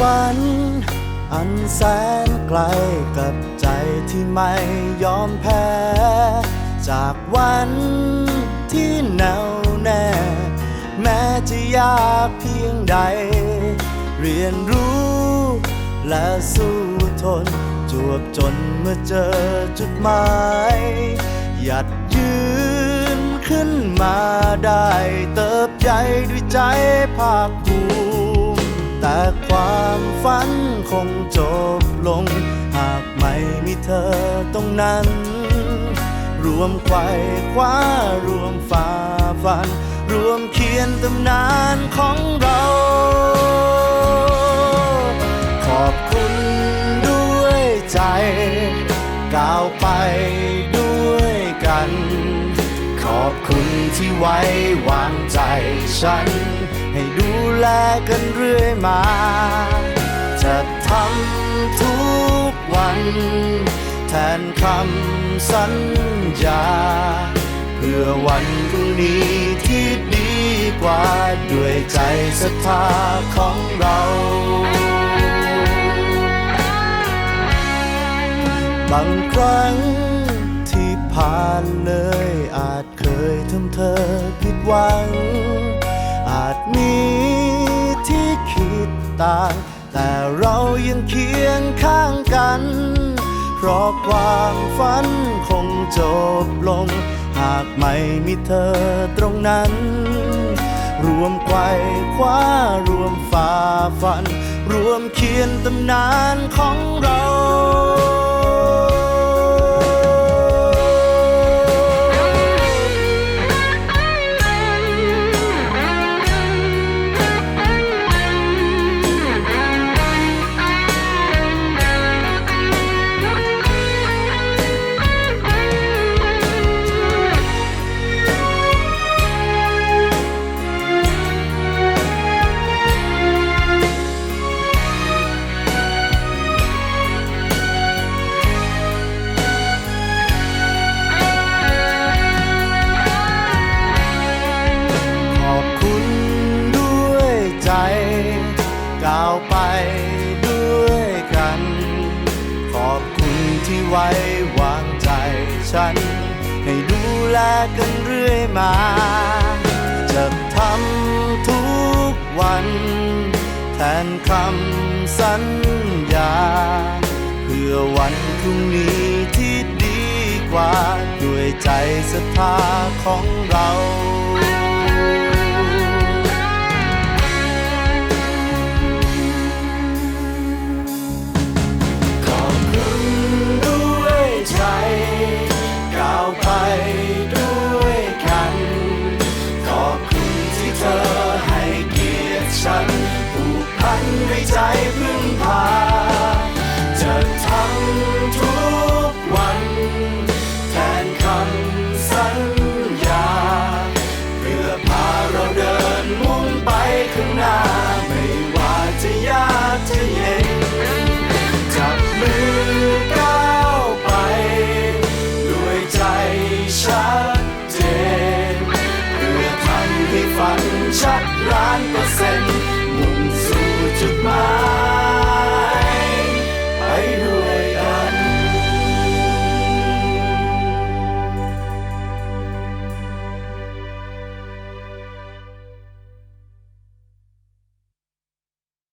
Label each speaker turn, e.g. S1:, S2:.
S1: ฝัน อันแสนไกลกับใจที่ไม่ยอมแพ้ จากวันที่แน่วแน่ แม้จะยากเพียงใด เรียนรู้และสู้ทน จวบจนเมื่อเจอจุดหมาย หยัดยืนขึ้นมาได้เติบใหญ่ด้วยใจภาคภูมิ แต่ความฝันคงจบลง หากไม่มีเธอตรงนั้น รวมไขว่คว้ารวมฝ่าฟัน รวมเขียนตำนานของเรา ขอบคุณด้วยใจ ก้าวไปด้วยกัน ขอบคุณที่ไว้วางใจฉัน ให้ดูแลกันเรื่อยมา จะทำทุกวัน แทนคำสัญญา เพื่อวันพรุ่งนี้ที่ดีกว่า ด้วยใจศรัทธาของเราบางครั้งที่ผ่านเลยอาจเคยทำเธอผิดหวัง ต่าง แต่เรายังเคียงข้างกัน เพราะความฝันคงจบลง หากไม่มีเธอตรงนั้น รวมไขว่คว้ารวมฝ่าฟัน รวมเขียนตำนานของเรา ที่ไว้วางใจฉัน ให้ดูแลกันเรื่อยมา จะทำทุกวัน แทนคำสัญญา เพื่อวันพรุ่งนี้ที่ดีกว่า ด้วยใจศรัทธาของเรา ใจพึ่งพา จะทำทุกวัน แทนคำสัญญา เพื่อพาเราเดินมุ่งไปข้างหน้า ไม่ว่าจะยากจะเย็น จับมือก้าวไป ด้วยใจชัดเจน เพื่อทำให้ฝันชัดล้านเปอร์เซ็นต์